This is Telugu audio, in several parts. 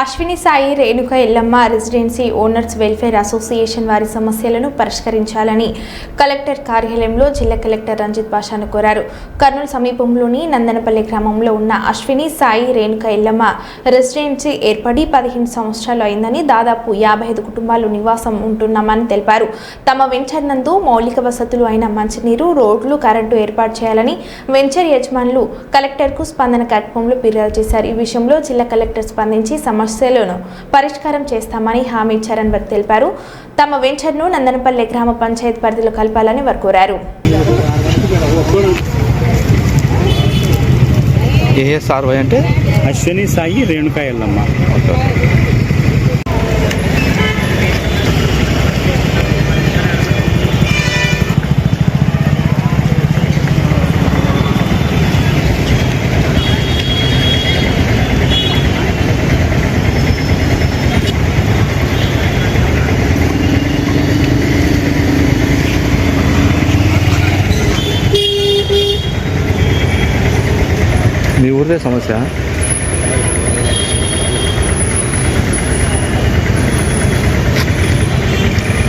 Ashwini Sai Renuka Yellamma residency owners welfare association వారి సమస్యలను పరిష్కరించాలని కలెక్టర్ కార్యాలయంలో జిల్లా కలెక్టర్ రంజిత్ పాషాను కోరారు. కర్నూలు సమీపంలోని నందనపల్లి గ్రామంలో ఉన్న అశ్విని సాయి రేణుక ఎల్లమ్మ రెసిడెన్సీ ఏర్పడి పదిహేను సంవత్సరాలు అయిందని దాదాపు యాభై ఐదు కుటుంబాలు నివాసం ఉంటున్నామని తెలిపారు. తమ వెంచర్ నందు మౌలిక వసతులు అయిన మంచినీరు రోడ్లు కరెంటు ఏర్పాటు చేయాలని వెంచర్ యజమానులు కలెక్టర్కు స్పందన కార్యక్రమంలో ఫిర్యాదు చేశారు. ఈ విషయంలో జిల్లా కలెక్టర్ స్పందించి సమస్య సమస్యలను పరిష్కారం చేస్తామని హామీ ఇచ్చారని వారు తెలిపారు. తమ వెంచర్ను నందనపల్లి గ్రామ పంచాయతీ పరిధిలో కలపాలని వారు కోరారు. ఏఎస్ఆర్వై అంటే? అశ్విని సాయి రేణుకా ఎల్లమ్మ మీ ఊరిదే సమస్య?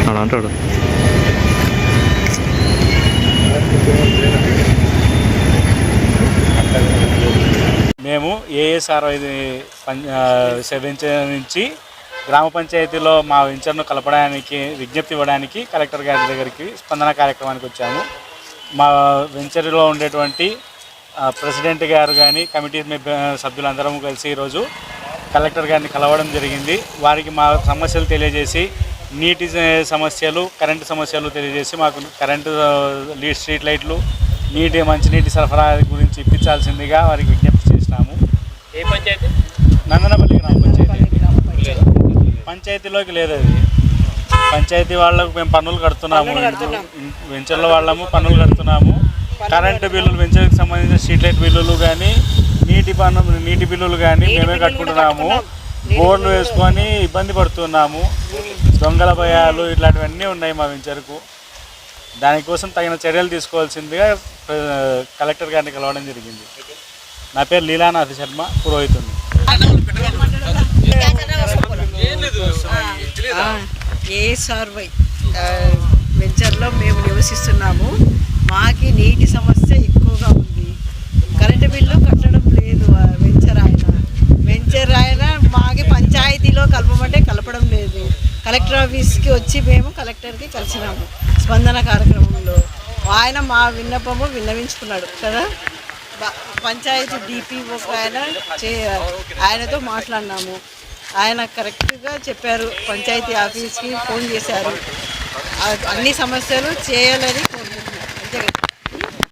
అలా అంటాడు. మేము ఏఎస్ఆర్ ఇది సేవించ నుంచి గ్రామ పంచాయతీలో మా వెంచర్ను కలపడానికి విజ్ఞప్తి ఇవ్వడానికి కలెక్టర్ గారి దగ్గరికి స్పందన కార్యక్రమానికి వచ్చాము. మా వెంచర్లో ఉండేటువంటి ప్రెసిడెంట్ గారు కానీ కమిటీ సభ్యులందరం కలిసి ఈరోజు కలెక్టర్ గారిని కలవడం జరిగింది. వారికి మా సమస్యలు తెలియజేసి నీటి సమస్యలు కరెంటు సమస్యలు తెలియజేసి మాకు కరెంటు స్ట్రీట్ లైట్లు నీటి మంచినీటి సరఫరా గురించి ఇప్పించాల్సిందిగా వారికి విజ్ఞప్తి చేసినాము. ఏ పంచాయతీ? నందనపల్లి గ్రామ పంచాయతీ. పంచాయతీలోకి లేదు అది. పంచాయతీ వాళ్ళకు మేము పన్నులు కడుతున్నాము. వెంచర్ల వాళ్ళము పన్నులు కడుతున్నాము. కరెంటు బిల్లులు వెంచర్కి సంబంధించిన స్ట్రీట్ లైట్ బిల్లులు కానీ నీటి పన్ను నీటి బిల్లులు కానీ మేమే కట్టుకుంటున్నాము. బోర్లు వేసుకొని ఇబ్బంది పడుతున్నాము. దొంగల భయాలు ఇట్లాంటివన్నీ ఉన్నాయి మా వెంచర్కు. దానికోసం తగిన చర్యలు తీసుకోవాల్సిందిగా కలెక్టర్ గారిని కలవడం జరిగింది. నా పేరు లీలానాథ్ శర్మ పురోహితుడిని ఏఎస్ఆర్వై వెంచర్లో మేము నివసిస్తున్నాము. మాకి నీటి సమస్య ఎక్కువగా ఉంది. కరెంటు బిల్లు కట్టడం లేదు ఆ వెంచర్ ఆయన. వెంచర్ ఆయన మాకి పంచాయతీలో కలపమంటే కలపడం లేదు. కలెక్టర్ ఆఫీస్కి వచ్చి మేము కలెక్టర్కి కలిసినాము స్పందన కార్యక్రమంలో. ఆయన మా విన్నపము విన్నవించుకున్నాడు కదా? పంచాయతీ డిపిఓ ఆయన చే ఆయనతో మాట్లాడినాము. ఆయన కరెక్ట్గా చెప్పారు పంచాయతీ ఆఫీస్కి ఫోన్ చేశారు. అన్ని సమస్యలు చేయాలని Thank you.